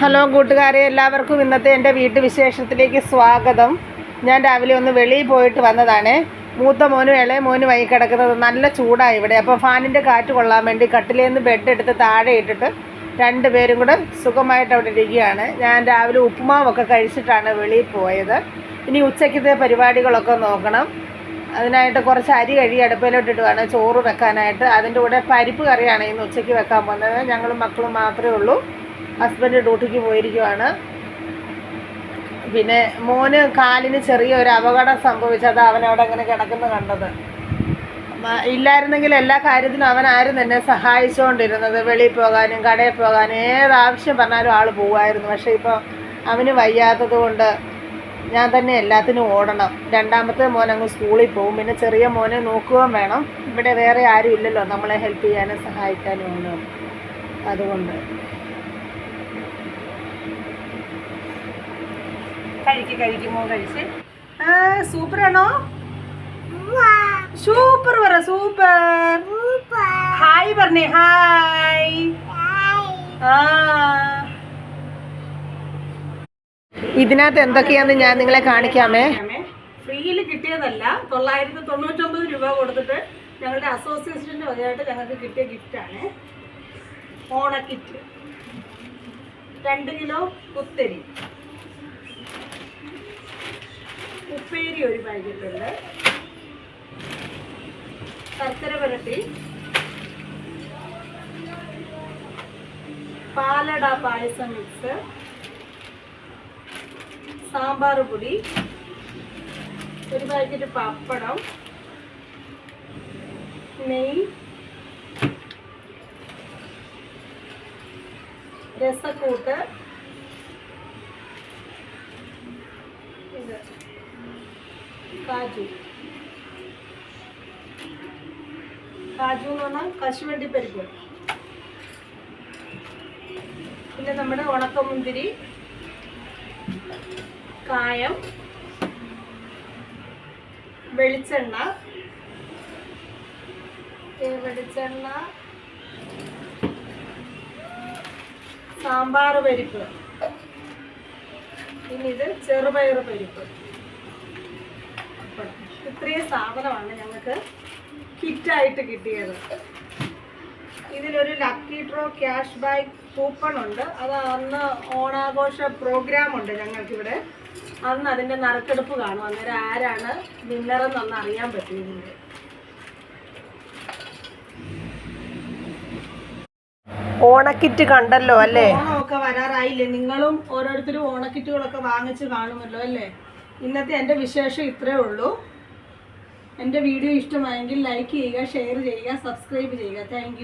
Hello കൂട്ടുകാരെ എല്ലാവർക്കും ഇന്നത്തെ എന്റെ വീട്ടു വിശേഷത്തിലേക്ക് സ്വാഗതം. ഞാൻ രാവിലെ ഒന്ന് വെളിയിൽ പോയിട്ട് വന്നതാണ്. മൂത്ത മോനും ഇളയ മോനും വൈകി കിടക്കുന്നത് നല്ല ചൂടാണ് ഇവിടെ. അപ്പോൾ ഫാനിന്റെ കാറ്റ് കൊള്ളാൻ വേണ്ടി കട്ടിലേന്ന് ബെഡ് എടുത്ത് താഴെ ഇട്ടിട്ട് രണ്ടുപേരും കൂടെ സുഖമായിട്ട് അവിടെ ഇരിക്കുകയാണ്. ഞാൻ രാവിലെ ഉപ്പുമാവൊക്കെ കഴിച്ചിട്ടാണ് വെളിയിൽ പോയത്. ഇനി ഉച്ചയ്ക്കത്തെ പരിപാടികളൊക്കെ നോക്കണം. അതിനായിട്ട് കുറച്ച് അരി കഴുകി അടുപ്പിലോട്ടിട്ട് വേണം ചോറ് വെക്കാനായിട്ട്. അതിന്റെ കൂടെ പരിപ്പ് കറിയാണ് ഇന്ന് ഉച്ചയ്ക്ക് വെക്കാൻ പോകുന്നത്. ഞങ്ങളും മക്കളും മാത്രമേ ഉള്ളൂ. ഹസ്ബൻഡ് ഡ്യൂട്ടിക്ക് പോയിരിക്കുവാണ്. പിന്നെ മോന് കാലിന് ചെറിയൊരു അപകടം സംഭവിച്ചത് അവൻ അവിടെ അങ്ങനെ കിടക്കുന്ന കണ്ടത്. ഇല്ലായിരുന്നെങ്കിൽ എല്ലാ കാര്യത്തിനും അവനായിരുന്നു എന്നെ സഹായിച്ചുകൊണ്ടിരുന്നത്. വെളിയിൽ പോകാനും കടയിൽ പോകാനും ഏതാവശ്യം പറഞ്ഞാലും ആൾ പോവായിരുന്നു പക്ഷേ ഇപ്പോൾ അവന് വയ്യാത്തത് കൊണ്ട് ഞാൻ തന്നെ എല്ലാത്തിനും ഓടണം. രണ്ടാമത്തെ മോൻ അങ്ങ് സ്കൂളിൽ പോകും. പിന്നെ ചെറിയ മോനെ നോക്കുകയും വേണം. ഇവിടെ വേറെ ആരും ഇല്ലല്ലോ. നമ്മളെ ഹെൽപ്പ് ചെയ്യാനും സഹായിക്കാനും ഒന്നും. അതുകൊണ്ട് കഴിക്ക് കഴിക്കുമോ കഴിച്ച്. സൂപ്പറാണോ സൂപ്പർ പറ സൂപ്പർ ഹായ് പറഞ്ഞേ ഹായ് ആ. ഇതിനകത്ത് എന്തൊക്കെയാന്ന് ഞാൻ നിങ്ങളെ കാണിക്കാമേ? ഫ്രീയിൽ കിട്ടിയതല്ല തൊള്ളായിരത്തി തൊണ്ണൂറ്റൊമ്പത് രൂപ കൊടുത്തിട്ട് ഞങ്ങളുടെ അസോസിയേഷന്റെ വകയായിട്ട് ഞങ്ങൾക്ക് കിട്ടിയ ഗിഫ്റ്റാണ് ഓണക്കിറ്റ്. കിറ്റ് രണ്ട് കിലോ കുത്തരി ഉപ്പേരി ഒരു പാക്കറ്റുണ്ട്. ശർക്കര പുരട്ടി. പാലട പായസം മിക്സ് സാമ്പാർ പൊടി. ഒരു പാക്കറ്റ് പപ്പടം. നെയ് രസക്കൂട്ട് ഇത് കാജു. കാജു എന്ന് പറഞ്ഞാൽ കശുവണ്ടി പരിപ്പ്. പിന്നെ നമ്മുടെ ഉണക്കമുന്തിരി കായം വെളിച്ചെണ്ണ. വെളിച്ചെണ്ണ സാമ്പാർ പരിപ്പ്. പിന്നെ ഇത് ചെറുപയർ പരിപ്പ്. ഇത്രയും സാധനമാണ് ഞങ്ങൾക്ക് കിറ്റായിട്ട് കിട്ടിയത്. ഇതിനൊരു lucky draw cash back coupon ഉണ്ട്. അത് അന്ന് ഓണാഘോഷ പ്രോഗ്രാം ഉണ്ട് ഞങ്ങൾക്കിവിടെ. അന്ന് അതിന്റെ നറുക്കെടുപ്പ് കാണും. അന്നേരം ആരാണ് വിന്നറെന്നൊന്ന് അറിയാൻ പറ്റിയതിന്റെ ഓണക്കിറ്റ് കണ്ടല്ലോ അല്ലേ? ഓണമൊക്കെ വരാറായില്ലേ? നിങ്ങളും ഓരോരുത്തരും ഓണക്കിറ്റുകളൊക്കെ വാങ്ങിച്ച് കാണുമല്ലോ അല്ലേ? ഇന്നത്തെ എന്റെ വിശേഷം ഇത്രേ ഉള്ളൂ. എന്റെ വീഡിയോ ഇഷ്ടമായെങ്കിൽ ലൈക്ക് ചെയ്യുക ഷെയർ ചെയ്യുക സബ്സ്ക്രൈബ് ചെയ്യുക. താങ്ക്